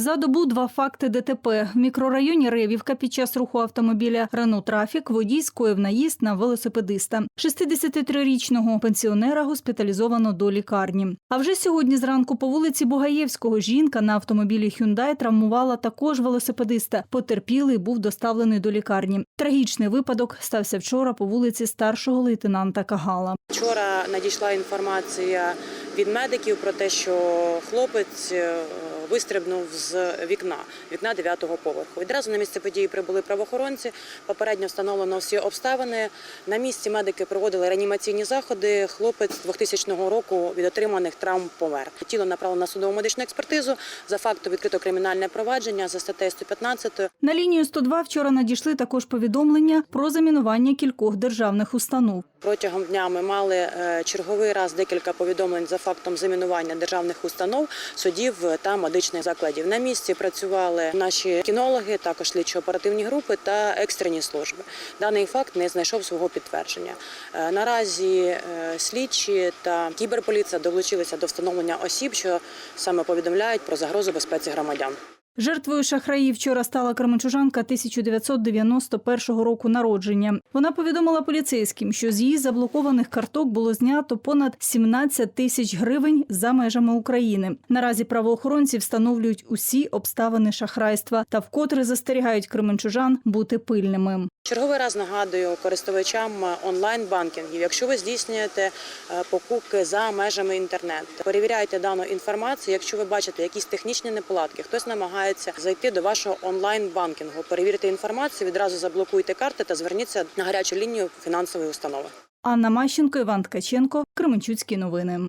За добу два факти ДТП. В мікрорайоні Ревівка під час руху автомобіля Рено Трафік водій скоїв наїзд на велосипедиста. 63-річного пенсіонера госпіталізовано до лікарні. А вже сьогодні зранку по вулиці Бугаєвського жінка на автомобілі Hyundai травмувала також велосипедиста. Потерпілий був доставлений до лікарні. Трагічний випадок стався вчора по вулиці старшого лейтенанта Кагала. Вчора надійшла інформація від медиків про те, що хлопець е, вистрибнув з вікна, вікна 9-го поверху. Відразу на місце події прибули правоохоронці. Попередньо встановлено всі обставини. На місці медики проводили реанімаційні заходи. Хлопець 2000 року від отриманих травм помер. Тіло направлено на судово медичну експертизу. За фактом відкрито кримінальне провадження за статтею 115 На лінію 102 вчора надійшли також повідомлення про замінування кількох державних установ. Протягом дня ми мали е, черговий раз декілька повідомлень за фактом замінування державних установ, судів та медичних закладів. На місці працювали наші кінологи, також слідчо-оперативні групи та екстрені служби. Даний факт не знайшов свого підтвердження. Е, Наразі е, слідчі та кіберполіція долучилися до встановлення осіб, що саме повідомляють про загрозу безпеці громадян. Жертвою шахраїв вчора стала кременчужанка 1991 року народження. Вона повідомила поліцейським, що з її заблокованих карток було знято понад 17 тисяч гривень за межами України. Наразі правоохоронці встановлюють усі обставини шахрайства та вкотре застерігають кременчужан бути пильними. Черговий раз нагадую користувачам онлайн-банкінгів, якщо ви здійснюєте е, покупки за межами інтернету, перевіряйте дану інформацію. Якщо ви бачите якісь технічні неполадки, хтось намагається зайти до вашого онлайн-банкінгу, перевірте інформацію, відразу заблокуйте карти та зверніться на гарячу лінію фінансової установи. Анна Мащенко, Іван Ткаченко, Кременчуцькі новини.